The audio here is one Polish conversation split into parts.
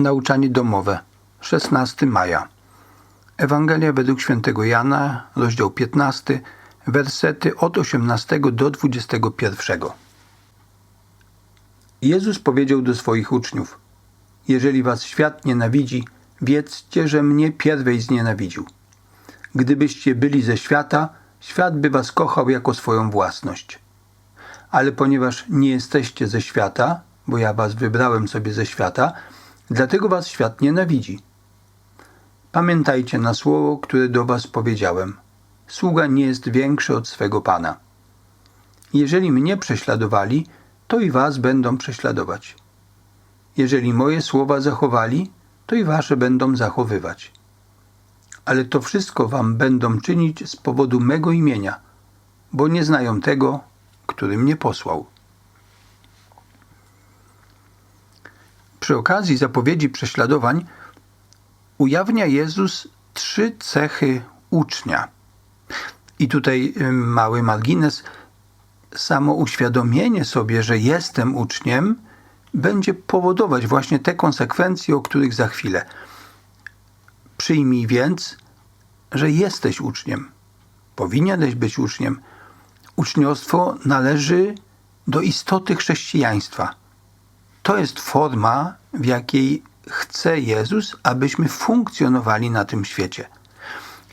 Nauczanie domowe, 16 maja. Ewangelia według świętego Jana, rozdział 15, wersety od 18 do 21. Jezus powiedział do swoich uczniów: Jeżeli was świat nienawidzi, wiedzcie, że mnie pierwej znienawidził. Gdybyście byli ze świata, świat by was kochał jako swoją własność. Ale ponieważ nie jesteście ze świata, bo ja was wybrałem sobie ze świata, dlatego was świat nienawidzi. Pamiętajcie na słowo, które do was powiedziałem. Sługa nie jest większy od swego pana. Jeżeli mnie prześladowali, to i was będą prześladować. Jeżeli moje słowa zachowali, to i wasze będą zachowywać. Ale to wszystko wam będą czynić z powodu mego imienia, bo nie znają tego, który mnie posłał. Przy okazji zapowiedzi prześladowań ujawnia Jezus trzy cechy ucznia. I tutaj y, mały margines. Samo uświadomienie sobie, że jestem uczniem, będzie powodować właśnie te konsekwencje, o których za chwilę. Przyjmij więc, że jesteś uczniem. Powinieneś być uczniem. Uczniostwo należy do istoty chrześcijaństwa. To jest forma, w jakiej chce Jezus, abyśmy funkcjonowali na tym świecie.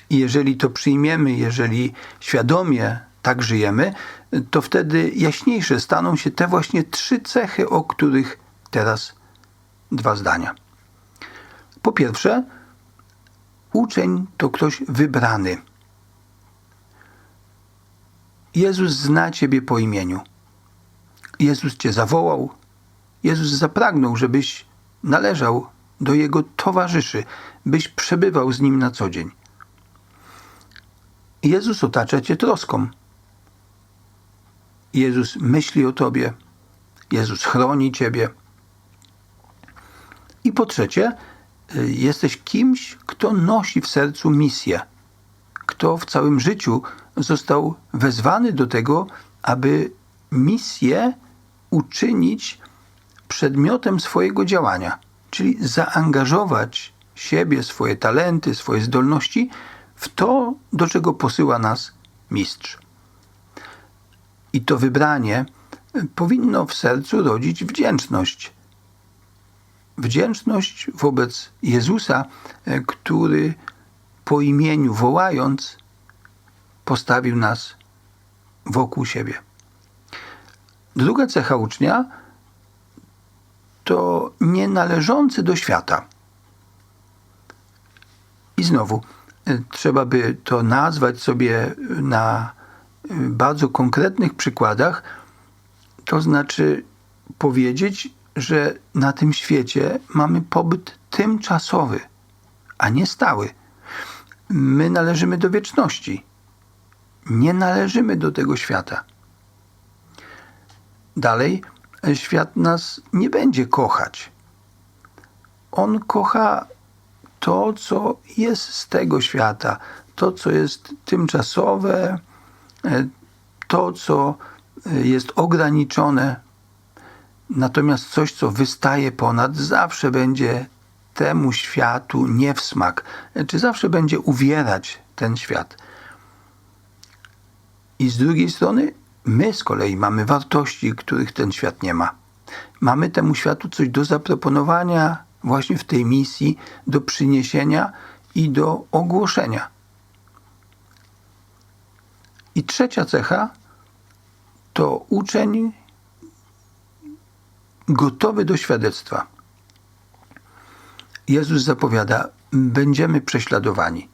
I jeżeli to przyjmiemy, jeżeli świadomie tak żyjemy, to wtedy jaśniejsze staną się te właśnie trzy cechy, o których teraz dwa zdania. Po pierwsze, uczeń to ktoś wybrany. Jezus zna Ciebie po imieniu. Jezus Cię zawołał. Jezus zapragnął, żebyś należał do Jego towarzyszy, byś przebywał z Nim na co dzień. Jezus otacza Cię troską. Jezus myśli o Tobie. Jezus chroni Ciebie. I po trzecie, y, jesteś kimś, kto nosi w sercu misję, kto w całym życiu został wezwany do tego, aby misję uczynić przedmiotem swojego działania, czyli zaangażować siebie, swoje talenty, swoje zdolności w to, do czego posyła nas mistrz. I to wybranie powinno w sercu rodzić wdzięczność. Wdzięczność wobec Jezusa, który po imieniu wołając, postawił nas wokół siebie. Druga cecha ucznia to nienależący do świata. I znowu, e, trzeba by to nazwać sobie na e, bardzo konkretnych przykładach, to znaczy powiedzieć, że na tym świecie mamy pobyt tymczasowy, a nie stały. My należymy do wieczności. Nie należymy do tego świata. Dalej, świat nas nie będzie kochać. On kocha to, co jest z tego świata, to, co jest tymczasowe, e, to, co e, jest ograniczone. Natomiast coś, co wystaje ponad, zawsze będzie temu światu nie w smak, e, czy zawsze będzie uwierać ten świat. I z drugiej strony My z kolei mamy wartości, których ten świat nie ma. Mamy temu światu coś do zaproponowania właśnie w tej misji, do przyniesienia i do ogłoszenia. I trzecia cecha to uczeń gotowy do świadectwa. Jezus zapowiada: Będziemy prześladowani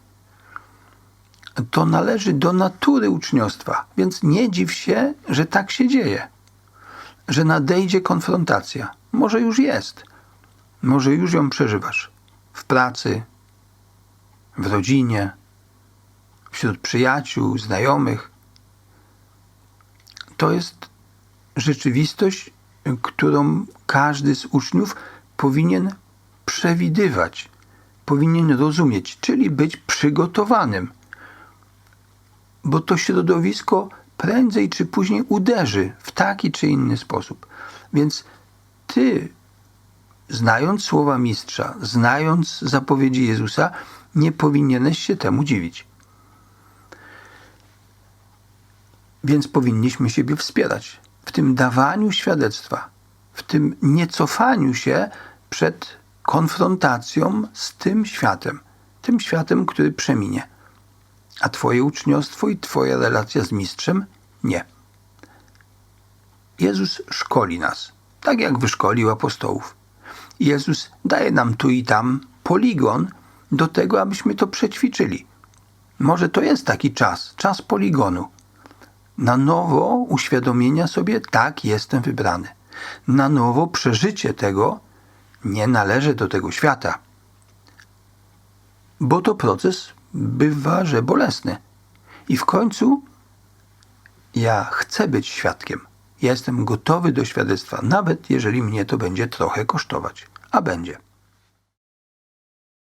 to należy do natury uczniostwa, więc nie dziw się, że tak się dzieje, że nadejdzie konfrontacja. Może już jest, może już ją przeżywasz w pracy, w rodzinie, wśród przyjaciół, znajomych. To jest rzeczywistość, którą każdy z uczniów powinien przewidywać, powinien rozumieć, czyli być przygotowanym bo to środowisko prędzej czy później uderzy w taki czy inny sposób. Więc ty znając słowa mistrza, znając zapowiedzi Jezusa, nie powinieneś się temu dziwić. Więc powinniśmy siebie wspierać w tym dawaniu świadectwa, w tym niecofaniu się przed konfrontacją z tym światem, tym światem, który przeminie. A Twoje uczniostwo i Twoja relacja z mistrzem nie. Jezus szkoli nas, tak jak wyszkolił apostołów. Jezus daje nam tu i tam poligon do tego, abyśmy to przećwiczyli. Może to jest taki czas, czas poligonu. Na nowo uświadomienia sobie, tak, jestem wybrany. Na nowo przeżycie tego, nie należy do tego świata. Bo to proces bywa, że bolesny. I w końcu ja chcę być świadkiem. Jestem gotowy do świadectwa, nawet jeżeli mnie to będzie trochę kosztować. A będzie.